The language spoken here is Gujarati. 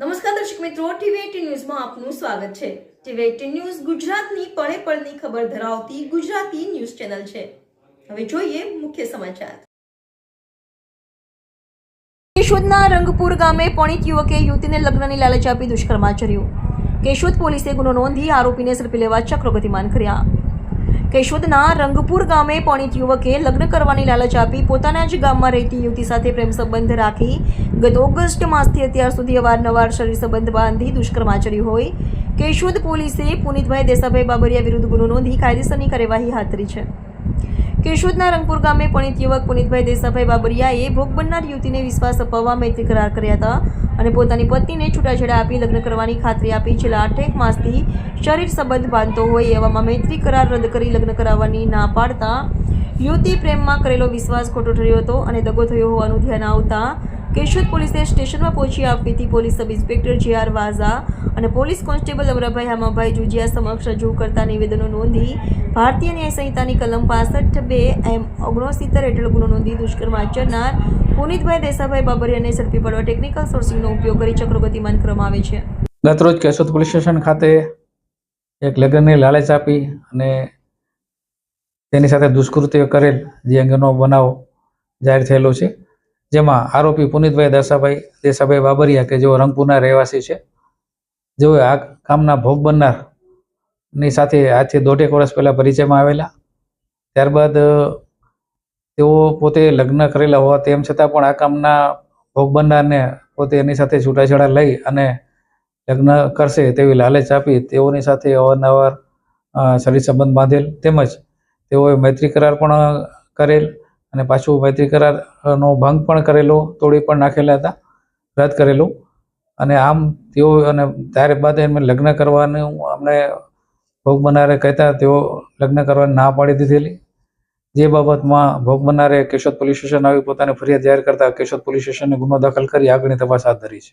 નમસ્કાર દર્શક મિત્રો ટીવી એટીન ન્યૂઝમાં આપનું સ્વાગત છે. ટીવી એટીન ન્યૂઝ ગુજરાતની પળે પળની ખબર ધરાવતી ગુજરાતી ન્યૂઝ ચેનલ છે. હવે જોઈએ મુખ્ય સમાચાર. કેશોદના રંગપુર ગામે પણિત યુવકે યુવતીને લગ્નની લાલચ આપી દુષ્કર્મ આચર્યું કેશોદ પોલીસે ગુનો નોંધી આરોપીને ઝડપી લેવા ચક્રો ગતિમાન કર્યા. કેશોદના રંગપુર ગામે પણિત યુવકે લગ્ન કરવાની લાલચ આપી પોતાના જ ગામમાં રહેતી યુવતી સાથે પ્રેમ સંબંધ રાખી ગત ઓગસ્ટ માસથી અત્યાર સુધી અવારનવાર શરીર સંબંધ બાંધી દુષ્કર્મ આચર્યું હોય. કેશોદ પોલીસે પુનિતભાઈ દેસાભાઈ બાબરિયા વિરુદ્ધ ગુનો નોંધી કાયદેસરની કાર્યવાહી હાથ ધરી છે. કેશોદના રંગપુર ગામે પણિત યુવક પુનિતભાઈ દેસાભાઈ બાબરિયાએ ભોગ બનનાર યુવતીને વિશ્વાસ અપાવવા મૈત્રી કરાર કર્યા હતા અને પોતાની પત્નીને છૂટાછેડા આપી લગ્ન કરવાની ખાતરી આપી છેલ્લા આઠેક માસથી શરીર સંબંધ બાંધતો હોય એવામાં મૈત્રી કરાર રદ કરી લગ્ન કરાવવાની ના પાડતા યુવતી પ્રેમમાં કરેલો વિશ્વાસ ખોટો ઠર્યો હતો અને દગો થયો હોવાનું ધ્યાન આવતા કેશોદ પોલીસે સ્ટેશનમાં પહોંચી આપવીતી police sub inspector J R Vaja અને પોલીસ કોન્સ્ટેબલ અમરાભાઈ હામાભાઈ જુજિયા સમક્ષ રજૂ કરતા નિવેદનો નોંધી ભારતીય ન્યાય સંહિતાની કલમ પાસઠ બે એમ ઓગણસિત્તેર હેઠળ ગુનો નોંધી દુષ્કર્મ આચરનાર પુનિતભાઈ દેસાભાઈ બાબરિયાને ઝડપી પાડવા ટેકનિકલ સોર્સિંગનો ઉપયોગ કરી ચક્રગતિમાન કરવામાં આવે છે. ગતરોજ કેશોદ પોલીસ સ્ટેશન ખાતે એક લગ્નની લાલચ આપી અને તેની સાથે દુષ્કૃત્ય કરેલ જે અંગેનો બનાવ જાહેર થયેલો છે. જેમાં આરોપી પુનિતભાઈ દસાભાઈ, દેસાભાઈ બાબરિયા કે જેઓ રંગપુરના રહેવાસી છે. જેઓ આ કામના ભોગ બનનારની સાથે આજથી દોઢેક વર્ષ પહેલાં પરિચયમાં આવેલા. ત્યારબાદ તેઓ પોતે લગ્ન કરેલા હોવા તેમ છતાં પણ આ કામના ભોગ બનનારને પોતે એની સાથે છૂટાછેડા લઈ અને લગ્ન કરશે તેવી લાલચ આપી તેઓની સાથે અવારનવાર શરીર સંબંધ બાંધેલ. તેમજ તેઓએ મૈત્રી કરાર પણ કરેલ. અને પાછું મૈત્રી કરારનો ભંગ પણ કરેલો, તોડી પણ નાખેલા હતા, રદ કરેલું. અને આમ તેઓ, અને ત્યારબાદ એમને લગ્ન કરવાનું અમને ભોગ બનારે કહેતા તેઓ લગ્ન કરવાની ના પાડી દીધેલી. જે બાબતમાં ભોગ બનારે કેશોદ પોલીસ સ્ટેશન આવી પોતાની ફરિયાદ જાહેર કરતા કેશોદ પોલીસ સ્ટેશને ગુનો દાખલ કરી આગળની તપાસ હાથ ધરી છે.